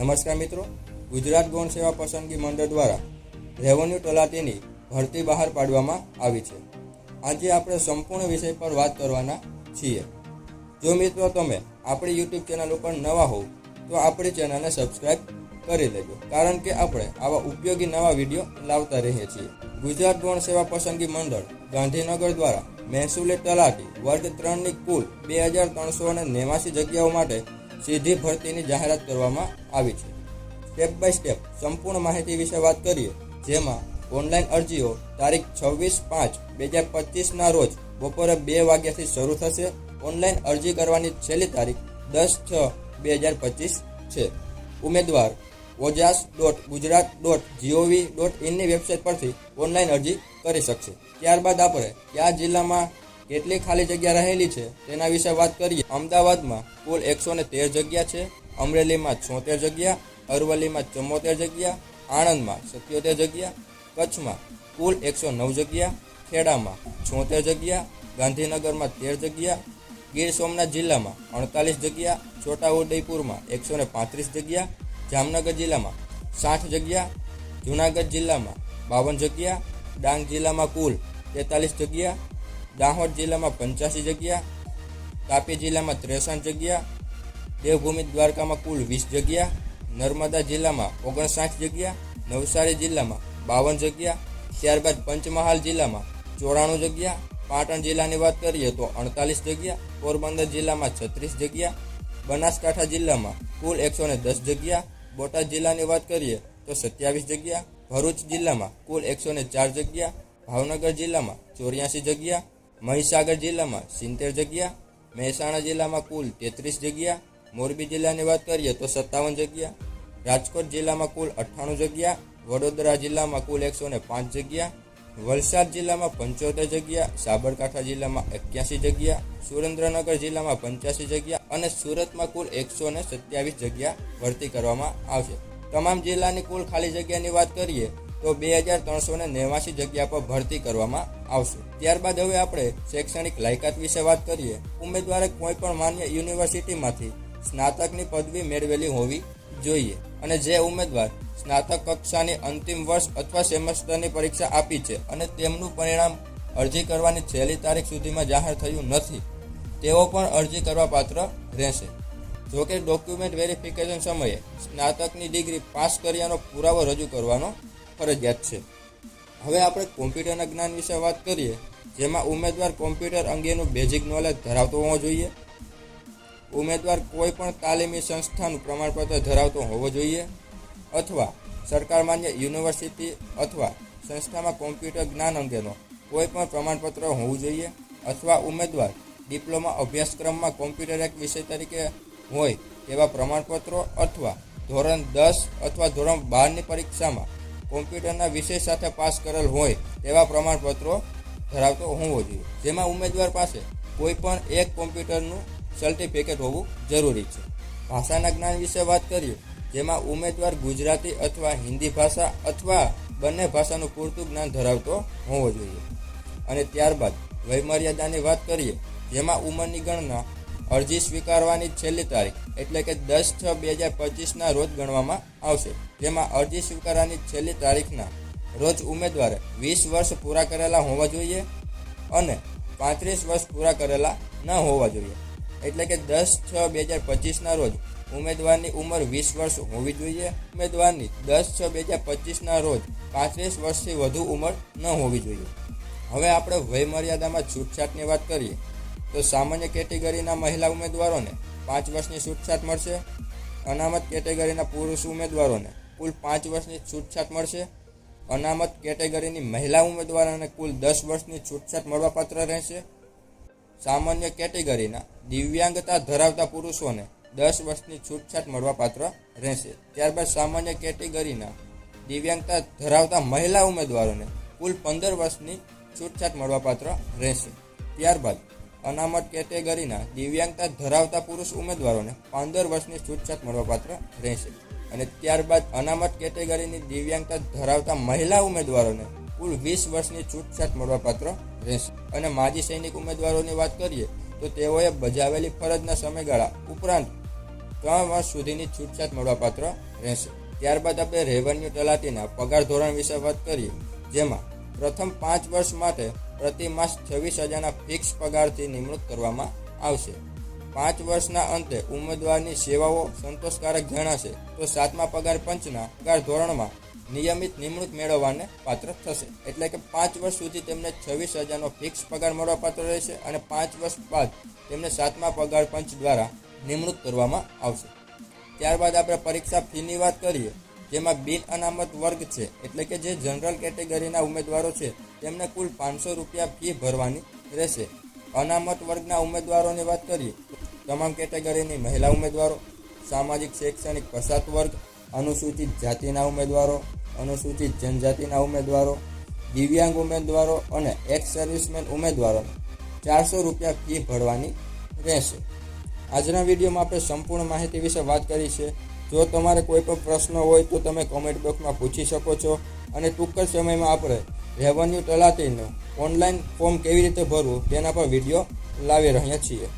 નમસ્કાર મિત્રો. ગુજરાત ગૌણ સેવા પસંદગી મંડળ દ્વારા રેવન્યુ તલાટીની ભરતી બહાર પાડવામાં આવી છે. આજે આપણે સંપૂર્ણ વિષય પર વાત કરવાના છીએ. જો મિત્રો તમે આપણી યુટ્યુબ ચેનલ ઉપર નવા હોવ, તો આપણી ચેનલને સબસ્ક્રાઈબ કરી લેજો. કારણ કે આપણે આવા ઉપયોગી નવા વીડિયો લાવતા રહીએ છીએ. ગુજરાત ગૌણ સેવા પસંદગી મંડળ ગાંધીનગર દ્વારા મહેસૂલી તલાટી વર્ગ ત્રણની કુલ બે હજાર ત્રણસો અને નેવાસી જગ્યાઓ માટે સીધી ભરતીની જાહેરાત કરવામાં આવી છે. સ્ટેપ બાય સ્ટેપ સંપૂર્ણ માહિતી વિશે વાત કરીએ, જેમાં ઓનલાઈન અરજીઓ તારીખ છવ્વીસ પાંચ બે હજાર પચીસના રોજ બપોરે બે વાગ્યાથી શરૂ થશે. ઓનલાઈન અરજી કરવાની છેલ્લી તારીખ દસ છ બે હજાર પચીસ છે. ઉમેદવાર Ojas dot Gujarat dot GOV dot ઇનની website પરથી ઓનલાઈન અરજી કરી શકશે. ત્યારબાદ આપણે કયા જિલ્લામાં કેટલી ખાલી જગ્યા રહેલી છે તેના વિશે વાત કરીએ. અમદાવાદમાં કુલ એકસો તેર જગ્યા છે, અમરેલીમાં છોતેર જગ્યા, અરવલ્લીમાં ચુમ્મોતેર જગ્યા, આણંદમાં સત્યોતેર જગ્યા, કચ્છમાં કુલ એકસો નવ જગ્યા, ખેડામાં છોતેર જગ્યા, ગાંધીનગરમાં તેર જગ્યા, ગીર સોમનાથ જિલ્લામાં અડતાલીસ જગ્યા, છોટાઉદેપુરમાં એકસો ને પાંત્રીસ જગ્યા, જામનગર જિલ્લામાં સાઠ જગ્યા, જૂનાગઢ જિલ્લામાં બાવન જગ્યા, ડાંગ જિલ્લામાં કુલ તેતાલીસ જગ્યા દાહોદ જિલ્લામાં પંચ્યાસી જગ્યા, તાપી જિલ્લામાં ત્રેસઠ જગ્યા, દેવભૂમિ દ્વારકામાં કુલ વીસ જગ્યા, નર્મદા જિલ્લામાં ઓગણસાઠ જગ્યા, નવસારી જિલ્લામાં બાવન જગ્યા, ત્યારબાદ પંચમહાલ જિલ્લામાં ચોરાણું જગ્યા, પાટણ જિલ્લાની વાત કરીએ તો અડતાલીસ જગ્યા, પોરબંદર જિલ્લામાં છત્રીસ જગ્યા, બનાસકાંઠા જિલ્લામાં કુલ એકસો દસ જગ્યા, બોટાદ જિલ્લાની વાત કરીએ તો સત્યાવીસ જગ્યા, ભરૂચ જિલ્લામાં કુલ એકસો ચાર જગ્યા, ભાવનગર જિલ્લામાં ચોર્યાસી જગ્યા મહીસાગર જિલ્લામાં સિત્તેર જગ્યા, મહેસાણા જિલ્લામાં કુલ તેત્રીસ જગ્યા, મોરબી જિલ્લાની વાત કરીએ તો સત્તાવન જગ્યા, રાજકોટ જિલ્લામાં કુલ અઠ્ઠાણું જગ્યા, વડોદરા જિલ્લામાં કુલ એકસો ને પાંચ જગ્યા, વલસાડ જિલ્લામાં પંચોતેર જગ્યા, સાબરકાંઠા જિલ્લામાં એક્યાસી જગ્યા, સુરેન્દ્રનગર જિલ્લામાં પંચ્યાસી જગ્યા અને સુરતમાં કુલ એકસો ને સત્યાવીસ જગ્યા ભરતી કરવામાં આવશે. તમામ જિલ્લાની કુલ ખાલી જગ્યાની વાત કરીએ તો બે હજાર ત્રણસો ને નેવાસી જગ્યા પર ભરતી કરવામાં આવશે. ત્યારબાદ હવે આપણે શૈક્ષણિક લાયકાત વિશે વાત કરીએ. ઉમેદવારે કોઈ પણ માન્ય યુનિવર્સિટીમાંથી સ્નાતકની પદવી મેળવેલી હોવી જોઈએ અને જે ઉમેદવાર સ્નાતક કક્ષાની અંતિમ વર્ષ અથવા સેમેસ્ટરની પરીક્ષા આપી છે અને તેમનું પરિણામ અરજી કરવાની છેલ્લી તારીખ સુધીમાં જાહેર થયું નથી, તેઓ પણ અરજી કરવા પાત્ર રહેશે. જોકે ડોક્યુમેન્ટ વેરિફિકેશન સમયે સ્નાતકની ડિગ્રી પાસ કર્યાનો પુરાવો રજૂ કરવાનો ફરજિયાત છે. હવે આપણે કોમ્પ્યુટરના જ્ઞાન વિશે વાત કરીએ, જેમાં ઉમેદવાર કોમ્પ્યુટર અંગેનું બેઝિક નોલેજ ધરાવતો હોવો જોઈએ. ઉમેદવાર કોઈ પણ તાલીમી સંસ્થાનું પ્રમાણપત્ર ધરાવતો હોવો જોઈએ, અથવા સરકાર માન્ય યુનિવર્સિટી અથવા સંસ્થામાં કોમ્પ્યુટર જ્ઞાન અંગેનો કોઈ પણ પ્રમાણપત્ર હોવું જોઈએ, અથવા ઉમેદવાર ડિપ્લોમા અભ્યાસક્રમમાં કોમ્પ્યુટર એક વિષય તરીકે હોય તેવા પ્રમાણપત્રો અથવા ધોરણ દસ અથવા ધોરણ બારની પરીક્ષામાં કોમ્પ્યુટરના વિષય સાથે પાસ કરેલ હોય તેવા પ્રમાણપત્રો ધરાવતો હોવો જોઈએ. જેમાં ઉમેદવાર પાસે કોઈ પણ એક કોમ્પ્યુટરનું સર્ટિફિકેટ હોવું જરૂરી છે. ભાષાના જ્ઞાન વિશે વાત કરીએ, જેમાં ઉમેદવાર ગુજરાતી અથવા હિન્દી ભાષા અથવા બંને ભાષાનું પૂરતું જ્ઞાન ધરાવતો હોવો જોઈએ. અને ત્યારબાદ વયમર્યાદાની વાત કરીએ, જેમાં ઉંમરની ગણના અરજી સ્વીકારવાની છેલ્લી તારીખ, એટલે કે દસ છ બે હજાર પચીસના રોજ ગણવામાં આવશે. જેમાં અરજી સ્વીકારવાની છેલ્લી તારીખના રોજ ઉમેદવારે વીસ વર્ષ પૂરા કરેલા હોવા જોઈએ અને પાંત્રીસ વર્ષ પૂરા કરેલા ન હોવા જોઈએ. એટલે કે દસ છ બે હજાર પચીસના રોજ ઉમેદવારની ઉંમર વીસ વર્ષ હોવી જોઈએ. ઉમેદવારની દસ છ બે હજાર પચીસના રોજ પાંત્રીસ વર્ષથી વધુ ઉંમર ન હોવી જોઈએ. હવે આપણે વયમર્યાદામાં છૂટછાટની વાત કરીએ. તો સામાન્ય કેટેગરીના મહિલા ઉમેદવારોને પાંચ વર્ષની છૂટછાટ મળશે. અનામત કેટેગરીના પુરુષ ઉમેદવારોને કુલ પાંચ વર્ષની છૂટછાટ મળશે. અનામત કેટેગરીની મહિલા ઉમેદવારોને કુલ દસ વર્ષની છૂટછાટ મળવાપાત્ર રહેશે. સામાન્ય કેટેગરીના દિવ્યાંગતા ધરાવતા પુરુષોને દસ વર્ષની છૂટછાટ મળવાપાત્ર રહેશે. ત્યારબાદ સામાન્ય કેટેગરીના દિવ્યાંગતા ધરાવતા મહિલા ઉમેદવારોને કુલ પંદર વર્ષની છૂટછાટ મળવાપાત્ર રહેશે. ત્યારબાદ અનામત કેટેગરીના દિવ્યાંગતા ધરાવતા પુરુષ ઉમેદવારોને પંદર વર્ષની છૂટછાટ મળવાપાત્ર રહેશે. અને ત્યારબાદ અનામત કેટેગરીની દિવ્યાંગતા ધરાવતા મહિલા ઉમેદવારોને કુલ વીસ વર્ષની છૂટછાટ મળવાપાત્ર રહેશે. અને માજી સૈનિક ઉમેદવારોની વાત કરીએ, તો તેઓએ બજાવેલી ફરજના સમયગાળા ઉપરાંત ત્રણ વર્ષ સુધીની છૂટછાટ મળવાપાત્ર રહેશે. ત્યારબાદ આપણે રેવન્યુ તલાટીના પગાર ધોરણ વિશે વાત કરીએ, જેમાં પ્રથમ પાંચ વર્ષ માટે પ્રતિ માસ છવ્વીસ હજારના ફિક્સ પગારથી નિમણૂક કરવામાં આવશે. પાંચ વર્ષના અંતે ઉમેદવારની સેવાઓ સંતોષકારક જણાશે તો સાતમા પગાર પંચના પગાર ધોરણમાં નિયમિત નિમણૂક મેળવવાને પાત્ર થશે. એટલે કે પાંચ વર્ષ સુધી તેમને છવ્વીસ હજારનો ફિક્સ પગાર મળવા પાત્ર રહેશે અને પાંચ વર્ષ બાદ તેમને સાતમા પગાર પંચ દ્વારા નિમણૂક કરવામાં આવશે. ત્યારબાદ આપણે પરીક્ષા ફીની વાત કરીએ. જેમાં બિન અનામત વર્ગ છે. એટલે કે જે જનરલ કેટેગરીના ઉમેદવારો છે, તેમને કુલ પાંચસો રૂપિયા ફી ભરવાની રહેશે. અનામત વર્ગના ઉમેદવારોની વાત કરીએ તમામ કેટેગરીની મહિલા ઉમેદવારો, સામાજિક, શૈક્ષણિક પછાત વર્ગ, અનુસૂચિત જાતિના ઉમેદવારો, અનુસૂચિત જનજાતિના ઉમેદવારો, દિવ્યાંગ ઉમેદવારો અને એક્સ સર્વિસમેન ઉમેદવારોને ચારસો રૂપિયા ફી ભરવાની રહેશે. આજના વિડીયોમાં આપણે સંપૂર્ણ માહિતી વિશે વાત કરી છે. જો તમારે કોઈ પણ પ્રશ્ન હોય તો તમે કોમેન્ટ બોક્સમાં પૂછી શકો છો અને ટૂંક જ સમયમાં આપણે રેવન્યુ તલાટીનું ઓનલાઈન ફોર્મ કેવી રીતે ભરવું તેના પર વીડિયો લાવી રહ્યા છીએ.